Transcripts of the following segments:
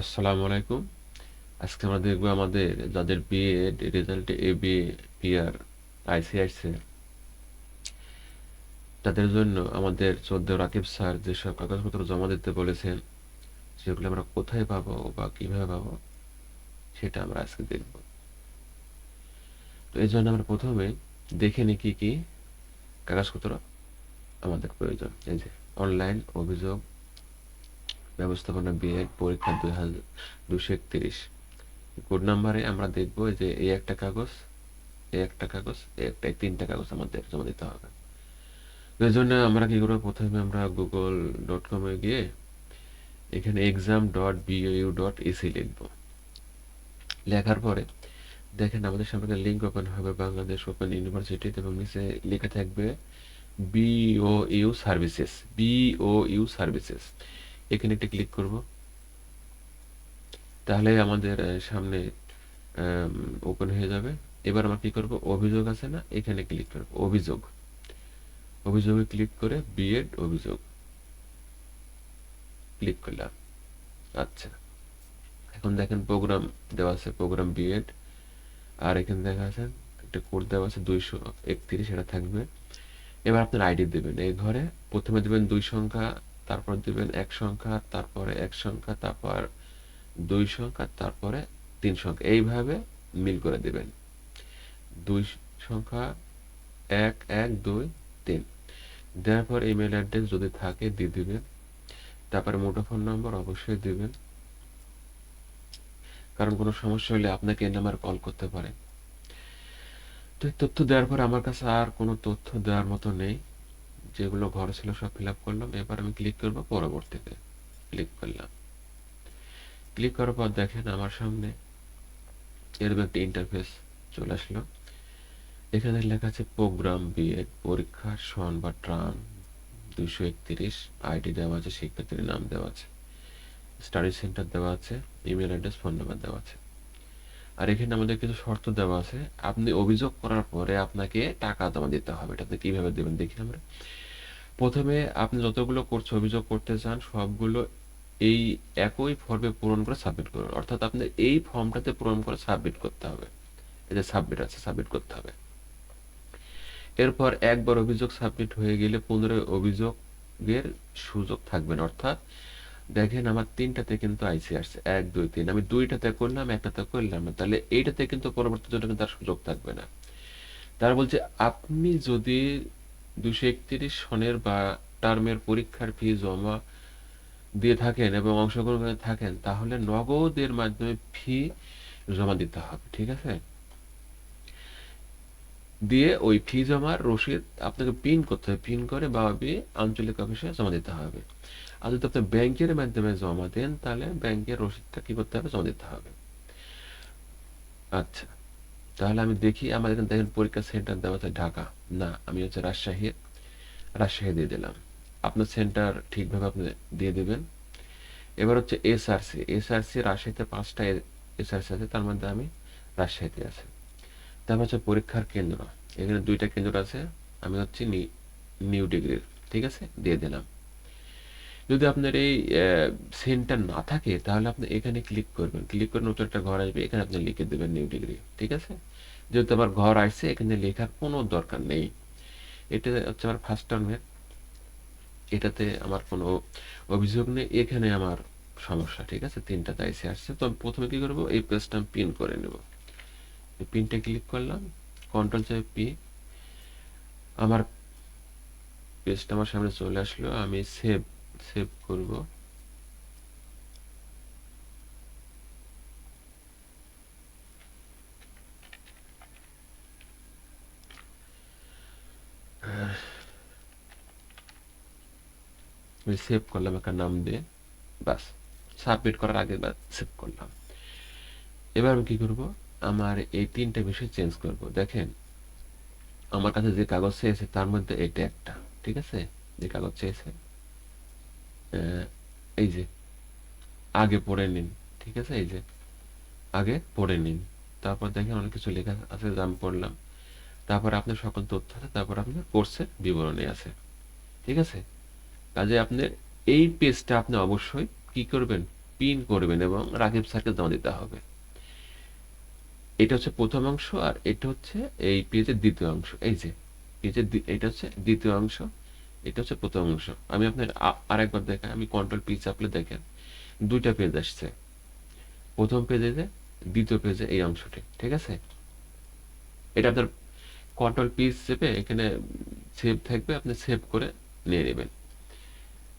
আসসালামু আলাইকুম। আজকে আমরা দেখব আমাদের যাদের বিএড রেজাল্টে এ বি পিআর আইসি আসছে। তাদের জন্য আমাদের চোদ্দ রাকিব স্যার যেসব কাগজপত্র জমা দিতে বলেছেন, সেগুলো আমরা কোথায় পাবো বা কীভাবে পাবো, সেটা আমরা আজকে দেখব। তো এই জন্য আমরা প্রথমে দেখে নিই কি কি কাগজপত্র আমাদের প্রয়োজন। এই যে অনলাইন অভিযোগ ব্যবস্থাপনা বিএড পরীক্ষা দুই হাজার দুশো একত্রিশ। কোড নাম্বারে আমরা দেখব যে এই একটা কাগজ, এই একটা কাগজ, এই একটা তিনটা কাগজ আমাদের জমা দিতে হবে। এই জন্য আমরা কি করব? প্রথমে আমরা গুগল ডট কমে গিয়ে এখানে exam dot BU dot AC লিখব। লেখার পরে দেখেন আমাদের সামনে লিঙ্ক ওপেন হবে বাংলাদেশ ওপেন ইউনিভার্সিটিতে এবং নিচে লেখা থাকবে বিওইউ সার্ভিসেস বিওইউ সার্ভিসেস এখানে একটা ক্লিক করব। তাহলে আমাদের সামনে ওপেন হয়ে যাবে। এবার আমরা কি করব? অভিযোগ আছে না? এখানে ক্লিক করব। অভিযোগ। অভিযোগে ক্লিক করে বিএড অভিযোগ। ক্লিক করলাম। আচ্ছা। এখন দেখেন প্রোগ্রাম দেওয়া আছে প্রোগ্রাম বিএড আর এখানে দেখা আছে, একটা কোড দেওয়া আছে দুইশো একত্রিশ এটা থাকবে। এবার আপনার আইডি দেবেন। এই ঘরে প্রথমে দেবেন দুই সংখ্যা তারপর দিবেন এক সংখ্যা, তারপরে এক সংখ্যা, তারপর দুই সংখ্যা, তারপরে তিন সংখ্যা। এইভাবে মিল করে দিবেন। দুই সংখ্যা, এক এক, দুই, তিন। দেওয়ার পর ইমেল অ্যাড্রেস যদি থাকে, দিয়ে দিবেন। তারপরে মুঠোফোন নম্বর অবশ্যই দিবেন। কারণ কোনো সমস্যা হলে আপনাকে এই নাম্বার কল করতে পারে। তো তথ্য দেওয়ার পর আমার কাছে আর কোনো তথ্য দেওয়ার মতো নেই। যেগুলো ঘরে ছিল সব ফিল আপ করলাম। এবার আমি ক্লিক করব পরবর্তীতে। ক্লিক করলাম। ক্লিক করার পর দেখেন আমার সামনে এরকম একটা ইন্টারফেস চলে আসলো। এখানে লেখা আছে প্রোগ্রাম বিএড পরীক্ষা, সন বা ট্রান দুইশো একত্রিশ আইডি দেওয়া আছে, শিক্ষার্থীর নাম দেওয়া আছে স্টাডি সেন্টার দেওয়া আছে ইমেল অ্যাড্রেস ফোন নাম্বার দেওয়া আছে। আর এখানে আমাদের কিছু শর্ত দেওয়া আছে। আপনি অভিযোগ করার পরে আপনাকে টাকা জমা দিতে হবে। এটা কীভাবে দেবেন দেখি আমরা। প্রথমে আপনি যতগুলো করছে অভিযোগ করতে চান, সবগুলো এই একই ফর্মে পূরণ করে সাবমিট করুন। অর্থাৎ আপনি এই ফর্মটাতে পূরণ করে সাবমিট করতে হবে। যে সাবমিট আছে সাবমিট করতে হবে। এরপর একবার অভিযোগ সাবমিট হয়ে গেলে পুনরায় অভিযোগের সুযোগ থাকবে না। অর্থাৎ দেখেন আমার তিনটাতে কিন্তু আইসি আসছে। এক, দুই, তিন। আমি দুইটাতে করলাম, একটাতে করলাম না। তাহলে এইটাতে কিন্তু পরবর্তী জন্য কিন্তু আর সুযোগ থাকবে না। তারা বলছে, আপনি যদি দুশো একত্রিশ সনের বা টার্মের পরীক্ষার ফি জমা দিয়ে থাকেন এবং অংশগ্রহণ করে থাকেন, তাহলে নগদের মাধ্যমে ফি জমা দিতে হবে, ঠিক আছে? দিয়ে ওই ফি জমার রসিদ আপনাকে পিন করতে হবে, পিন করে বা আঞ্চলিক অফিসে জমা দিতে হবে। আর যদি আপনি ব্যাংকের মাধ্যমে জমা দেন, তাহলে ব্যাংকের রসিদটা কি করতে হবে? জমা দিতে হবে। আচ্ছা। তাহলে আমি দেখি আমার এখানে দেখেন পরীক্ষা সেন্টার দেওয়া আছে ঢাকা। না, আমি হচ্ছে রাজশাহী রাজশাহী দিয়ে দিলাম। আপনার সেন্টার ঠিকভাবে আপনি দিয়ে দেবেন। এবার হচ্ছে এসআরসি এসআরসি রাজশাহীতে পাঁচটা এসআরসি আছে, তার মধ্যে আমি রাজশাহীতে আছে। তারপর হচ্ছে পরীক্ষার কেন্দ্র, এখানে দুইটা কেন্দ্র আছে, আমি হচ্ছে নিউ ডিগ্রির ঠিক আছে? দিয়ে দিলাম। যদি আপনার এই সেন্টার না থাকে, তাহলে আপনি এখানে ক্লিক করবেন। ক্লিক করে নতুন একটা ঘর আসবে, এখানে আপনি লিখে দেবেন নিউ ডিগ্রি ঠিক আছে? যেহেতু আমার ঘর আসছে, এখানে লেখার কোনো দরকার নেই। এটা হচ্ছে আমার ফার্স্ট টার্মের এটাতে আমার কোনো অভিযোগ নেই। এখানে আমার সমস্যা, ঠিক আছে? তিনটা দায়সে আসছে। তো আমি প্রথমে কি করব? এই পেজটা আমি পিন করে নেব। পিনটা ক্লিক করলাম। কন্ট্রোল চাই পি আমার পেজটা আমার সামনে চলে আসলো। আমি সেভ সেভ করব। সেভ করলাম একটা নাম দিয়ে বাস সাবমিট করার আগে সেভ করলাম। এবার আমি কি করব? আমার এই তিনটা বিষয় চেঞ্জ করব। দেখেন, আমার কাছে যে কাগজ চেয়েছে, তার মধ্যে এটা একটা, ঠিক আছে? যে কাগজ চেয়েছে এই যে, আগে পড়ে নিন, ঠিক আছে? এই যে, আগে পড়ে নিন। তারপর দেখেন অনেক কিছু লেখা আছে, যা আমি পড়লাম। তারপর আপনার সকল তথ্য আছে, তারপর আপনার কোর্সের বিবরণী আছে, ঠিক আছে? কাজে আপনার এই পেজটা আপনি অবশ্যই কি করবেন? পিন করবেন এবং রাকিব স্যারকে জমা দিতে হবে। এটা হচ্ছে প্রথম অংশ আর এটা হচ্ছে এই পেজের দ্বিতীয় অংশ। এই যে, পেজের এটা হচ্ছে দ্বিতীয় অংশ। এটা হচ্ছে প্রথম অংশ। আমি আপনার আরেকবার দেখাই, আমি কন্ট্রোল পি চাপলে দেখেন, দুইটা পেজ আসছে। প্রথম পেজে দ্বিতীয় পেজে এই অংশটি, ঠিক আছে? এটা আপনার কন্ট্রোল পি চেপে এখানে সেভ থাকবে, আপনি সেভ করে নিয়ে নেবেন।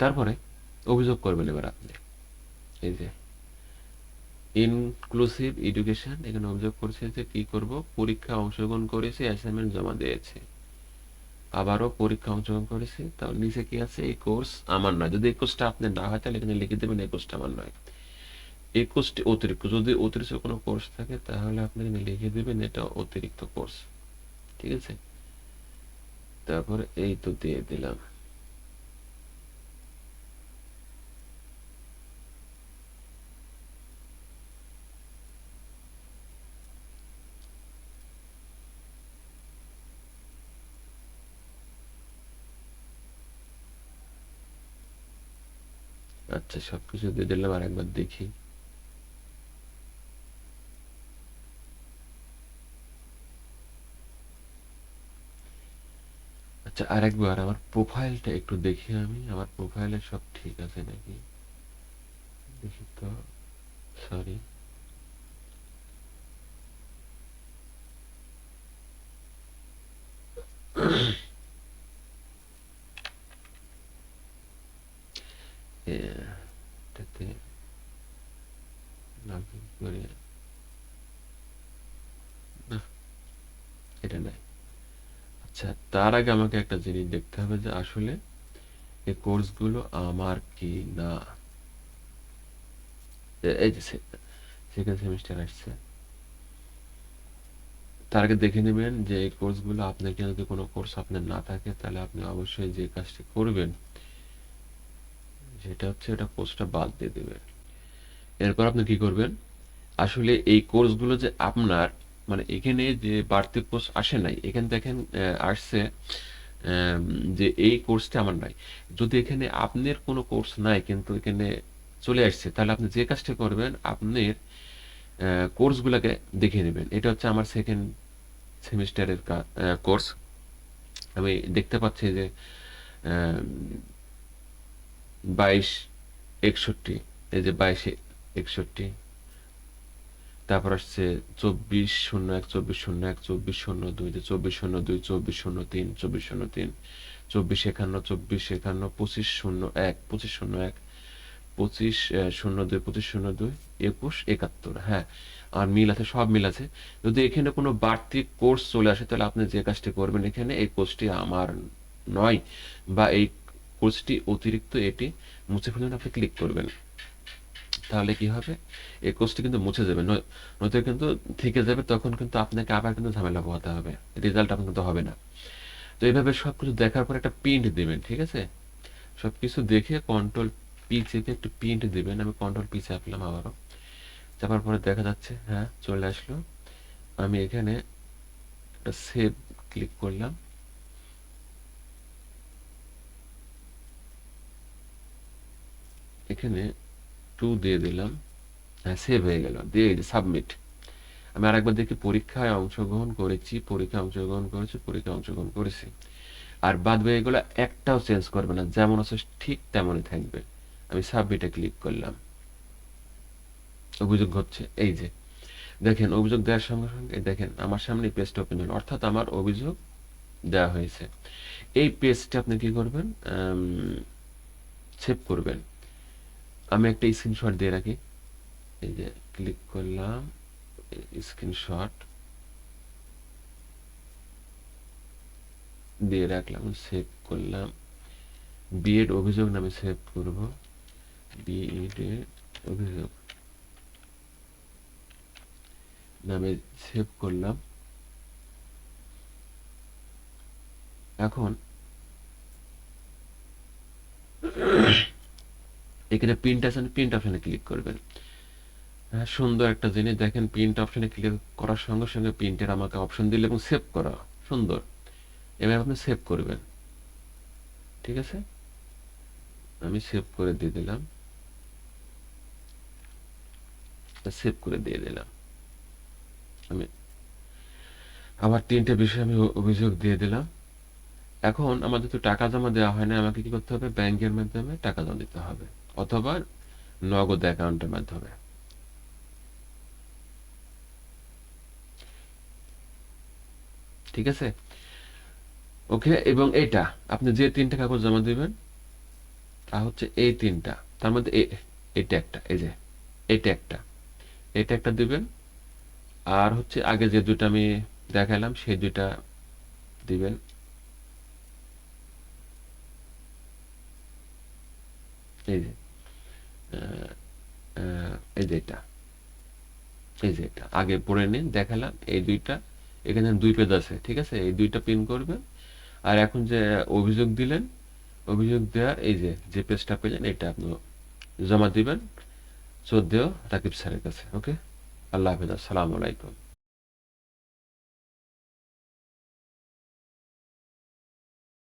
তারপরে অভিযোগ করবেন এবার আপনি। এই যে ইনক্লুসিভ এডুকেশন এখানে অভিযোগ করছে যে কি করব পরীক্ষা অংশগ্রহণ করেছি অ্যাসাইনমেন্ট জমা দিয়েছি। আবারও পরীক্ষা অংশগ্রহণ করেছি। তাহলে নিচে কি আছে? এই কোর্স আমার নয়। যদি এই কোর্সটা আপনার না হয়, তাহলে এখানে লিখে দেবেন, এই কোর্সটা আমার নয়। একুশটি অতিরিক্ত। যদি অতিরিক্ত কোনো কোর্স থাকে, তাহলে আপনি এখানে লিখে দেবেন, এটা অতিরিক্ত কোর্স। ঠিক আছে? তারপরে এই তো দিয়ে দিলাম। আচ্ছা সবকিছু দিয়ে দিলাম আর একবার দেখি। আচ্ছা আরেকবার আমার প্রোফাইলটা একটু দেখি আমি। আমার প্রোফাইলে সব ঠিক আছে নাকি? দেখি তো সরি এটাতে লগইন করে না এটা নাই আচ্ছা তার আগে আমাকে একটা জিনিস দেখতে হবে যে আসলে এই কোর্সগুলো আমার কি না? এই যে সেকেন্ড সেমিস্টার আসছে। তার আগে দেখে নেবেন যে এই কোর্সগুলো আপনার কি যদি কোনো কোর্স আপনার না থাকে, তাহলে আপনি অবশ্যই যে কাজটি করবেন, সেটা হচ্ছে এটা কোর্সটা বাদ দিয়ে দেবেন। এরপর আপনি কি করবেন? আসলে এই কোর্সগুলো যে আপনার মানে এখানে যে বাড়তি কোর্স আসে নাই, এখানে দেখেন আসছে যে এই কোর্সটা আমার নাই। যদি এখানে আপনার কোনো কোর্স নাই, কিন্তু এখানে চলে আসছে, তাহলে আপনি যে কাজটা করবেন, আপনার কোর্সগুলোকে দেখে নেবেন। এটা হচ্ছে আমার সেকেন্ড সেমিস্টারের কোর্স আমি দেখতে পাচ্ছি যে বাইশ একষট্টি, এই যে বাইশে একষট্টি। তারপর আসছে চব্বিশ শূন্য এক, চব্বিশ শূন্য এক, চব্বিশ শূন্য দুই চব্বিশ শূন্য দুই, চব্বিশ শূন্য তিন, চব্বিশ শূন্য তিন, চব্বিশ একান্ন চব্বিশ একান্ন, পঁচিশ শূন্য এক, পঁচিশ শূন্য এক, পঁচিশ শূন্য দুই, পঁচিশ শূন্য দুই, একুশ একাত্তর হ্যাঁ আর মিল আছে, সব মিল আছে। যদি এখানে কোনো বাড়তি কোর্স চলে আসে, তাহলে আপনি যে কাজটি করবেন এখানে, এই কোর্সটি আমার নয়, বা এই কোর্সটি অতিরিক্ত এটি মুছে ফেলবেন আপনি ক্লিক করবেন। তাহলে কি হবে? এই কোর্সটি কিন্তু মুছে যাবে। নয়- নয়তো কিন্তু থেকে যাবে, তখন কিন্তু আপনাকে আবার কিন্তু ঝামেলা পোহাতে হবে। রেজাল্ট আপনার কিন্তু হবে না। তো এইভাবে সবকিছু দেখার পর একটা প্রিন্ট দিবেন, ঠিক আছে? সবকিছু দেখে কন্ট্রোল পি চেপে একটু প্রিন্ট দিবেন। আমি কন্ট্রোল পি চাপলাম আবারও। চাপার পরে দেখা যাচ্ছে হ্যাঁ চলে আসলো। আমি এখানে একটা সেভ ক্লিক করলাম। এখানে টু দিয়ে দিলাম হ্যাঁ সেভ হয়ে গেল, দিয়ে সাবমিট আমি আরেকবার দেখি পরীক্ষায় অংশগ্রহণ করেছি, পরীক্ষায় অংশগ্রহণ করেছি, পরীক্ষায় অংশগ্রহণ করেছি। আর বাদ এগুলো একটাও চেঞ্জ করবে না, যেমন আছে ঠিক তেমনই থাকবে। আমি সাবমিটে ক্লিক করলাম। অভিযোগ হচ্ছে, এই যে, দেখেন, অভিযোগ দেওয়ার সঙ্গে সঙ্গে দেখেন, আমার সামনে পেজটা ওপেন হলো, অর্থাৎ আমার অভিযোগ দেওয়া হয়েছে। এই পেজটা আপনি কি করবেন? সেভ করবেন। আমি একটা স্ক্রিনশট দিয়ে রাখি। এই যে ক্লিক করলাম স্ক্রিনশট দিয়ে রাখলাম সেভ করলাম। বিএড অভিযোগ নামে সেভ করব। বিএড অভিযোগ নামে সেভ করলাম। এখন এখানে প্রিন্ট আছে প্রিন্ট অপশানে ক্লিক করবেন। হ্যাঁ সুন্দর একটা জিনিস দেখেন প্রিন্ট অপশানে ক্লিক করার সঙ্গে সঙ্গে প্রিন্টের আমাকে অপশন দিলে এবং সেভ করা, সুন্দর। এবার আপনি সেভ করবেন। ঠিক আছে? আমি সেভ করে দিয়ে দিলাম। সেভ করে দিয়ে দিলাম। আমি আবার তিনটে বিষয়ে আমি অভিযোগ দিয়ে দিলাম। এখন আমাদের তো টাকা জমা দেওয়া হয় না, আমাকে কি করতে হবে? ব্যাংকের মাধ্যমে টাকা জমা দিতে হবে। অথবা নগদ অ্যাকাউন্টের মাধ্যমে। ঠিক আছে? ওকে, এবং এটা, আপনি যে তিনটা কাগজ জমা দিবেন, তা হচ্ছে এই তিনটা। তার মধ্যে এটা একটা, এই যে, এটা একটা। এটা একটা দিবেন, আর হচ্ছে আগে যে দুটা আমি দেখালাম, সেই দুটা দিবেন এই যে এই যে এটা, এই যে এটা, আগে পড়ে নিন, দেখালাম, এই দুইটা, এখানে দুই পেজ আছে, ঠিক আছে? এই দুইটা পিন করবেন, আর এখন যে অভিযোগ দিলেন, অভিযোগ দেওয়ার এই যে যে পেজটা পেলেন, এটা আপনি জমা দিবেন চোদ্দ রাকিব স্যারের কাছে ওকে আল্লাহ হাফিজ, আসসালামু আলাইকুম।